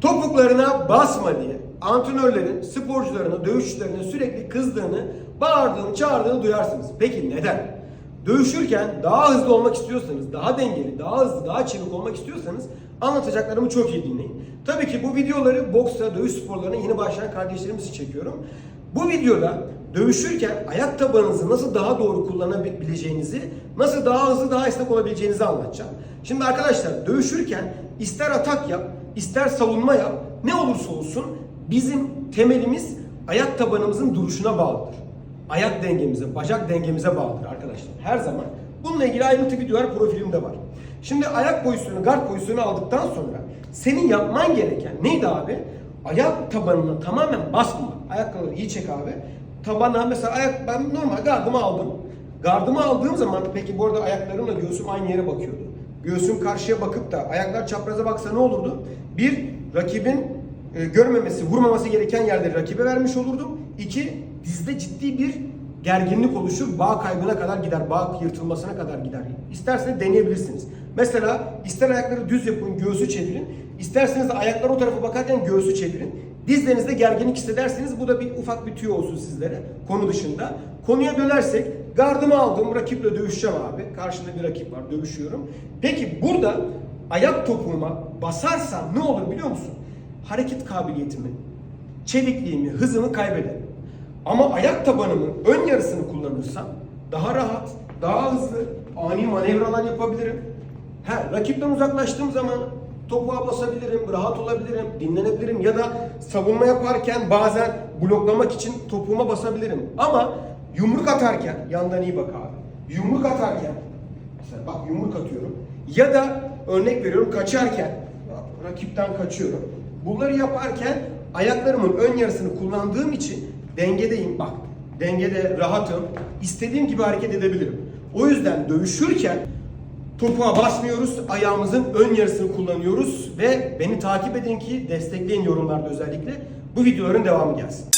Topuklarına basma diye antrenörlerin sporcularına, dövüşçülerine sürekli kızdığını, bağırdığını, çağırdığını duyarsınız. Peki neden? Dövüşürken daha hızlı olmak istiyorsanız, daha dengeli, daha hızlı, daha çevik olmak istiyorsanız anlatacaklarımı çok iyi dinleyin. Tabii ki bu videoları boksta, dövüş sporlarına yeni başlayan kardeşlerimiz için çekiyorum. Bu videoda dövüşürken ayak tabanınızı nasıl daha doğru kullanabileceğinizi, nasıl daha hızlı, daha esnek olabileceğinizi anlatacağım. Şimdi arkadaşlar dövüşürken ister atak yap, ister savunma yap, ne olursa olsun bizim temelimiz ayak tabanımızın duruşuna bağlıdır. Ayak dengemize, bacak dengemize bağlıdır arkadaşlar. Her zaman. Bununla ilgili ayrıntı videolar profilimde var. Şimdi ayak pozisyonu, guard pozisyonu aldıktan sonra senin yapman gereken neydi abi? Ayak tabanına tamamen basma. Ayakkabıları iyi çek abi. Tabana mesela ayak ben normal gardımı aldım. Gardımı aldığım zaman peki bu arada ayaklarımla göğsüm aynı yere bakıyordu. Göğsüm karşıya bakıp da ayaklar çapraza baksa ne olurdu? Bir, rakibin e, görmemesi, vurmaması gereken yerleri rakibe vermiş olurdum. İki, dizde ciddi bir gerginlik oluşur. Bağ kaybına kadar gider, bağ yırtılmasına kadar gider. İsterseniz deneyebilirsiniz. Mesela ister ayakları düz yapın, göğsü çevirin. İsterseniz de ayaklar o tarafa bakarken göğsü çevirin. Dizlerinizde gerginlik hissederseniz bu da bir ufak bir tüyo olsun sizlere konu dışında. Konuya dönersek gardımı aldım rakiple dövüşeceğim abi. Karşımda bir rakip var dövüşüyorum. Peki burada ayak topuğuma basarsam ne olur biliyor musun? Hareket kabiliyetimi, çevikliğimi, hızımı kaybederim. Ama ayak tabanımın ön yarısını kullanırsam daha rahat, daha hızlı, ani manevralar yapabilirim. Ha, rakipten uzaklaştığım zaman topuğa basabilirim, rahat olabilirim, dinlenebilirim ya da savunma yaparken bazen bloklamak için topuğuma basabilirim. Ama yumruk atarken, yandan iyi bak abi. Yumruk atarken, mesela bak yumruk atıyorum. Ya da örnek veriyorum kaçarken, rakipten kaçıyorum. Bunları yaparken ayaklarımın ön yarısını kullandığım için dengedeyim bak. Dengede rahatım. İstediğim gibi hareket edebilirim. O yüzden dövüşürken topuğa basmıyoruz. Ayağımızın ön yarısını kullanıyoruz ve beni takip edin ki destekleyin yorumlarda özellikle. Bu videoların devamı gelsin.